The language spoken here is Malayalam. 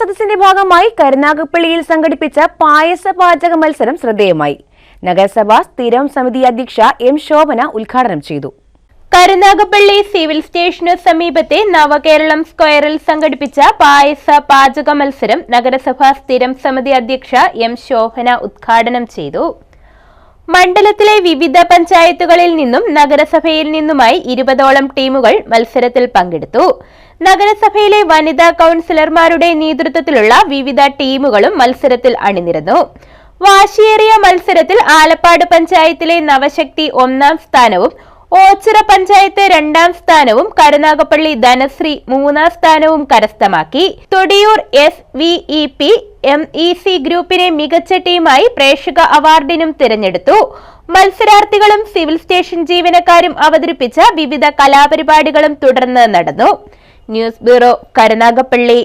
സദസ്സിന്റെ ഭാഗമായി കരുനാഗപ്പള്ളിയിൽ സംഘടിപ്പിച്ച പായസ പാചക മത്സരം ശ്രദ്ധേയമായി. നഗരസഭ സ്ഥിരം സമിതി അധ്യക്ഷ എം ശോഭന ഉദ്ഘാടനം ചെയ്തു. കരുനാഗപ്പള്ളി സിവിൽ സ്റ്റേഷനു സമീപത്തെ നവകേരളം സ്ക്വയറിൽ സംഘടിപ്പിച്ച പായസ പാചക മത്സരം നഗരസഭാ സ്ഥിരം സമിതി അധ്യക്ഷ എം ശോഭന ഉദ്ഘാടനം ചെയ്തു. മണ്ഡലത്തിലെ വിവിധ പഞ്ചായത്തുകളിൽ നിന്നും നഗരസഭയിൽ നിന്നുമായി ഇരുപതോളം ടീമുകൾ മത്സരത്തിൽ പങ്കെടുത്തു. നഗരസഭയിലെ വനിതാ കൌൺസിലർമാരുടെ നേതൃത്വത്തിലുള്ള വിവിധ ടീമുകളും മത്സരത്തിൽ അണിനിരന്നു. വാശിയേറിയ മത്സരത്തിൽ ആലപ്പാട് പഞ്ചായത്തിലെ നവശക്തി ഒന്നാം സ്ഥാനവും ഓച്ചിറ പഞ്ചായത്ത് രണ്ടാം സ്ഥാനവും കരുനാഗപ്പള്ളി ധനശ്രീ മൂന്നാം സ്ഥാനവും കരസ്ഥമാക്കി. Thodiyoor S V E P M E C ഗ്രൂപ്പിനെ മികച്ച ടീമായി പ്രേക്ഷക അവാർഡിനും തിരഞ്ഞെടുത്തു. മത്സരാർത്ഥികളും സിവിൽ സ്റ്റേഷൻ ജീവനക്കാരും അവതരിപ്പിച്ച വിവിധ കലാപരിപാടികളും തുടർന്ന് നടന്നു. News bureau Karunagappally.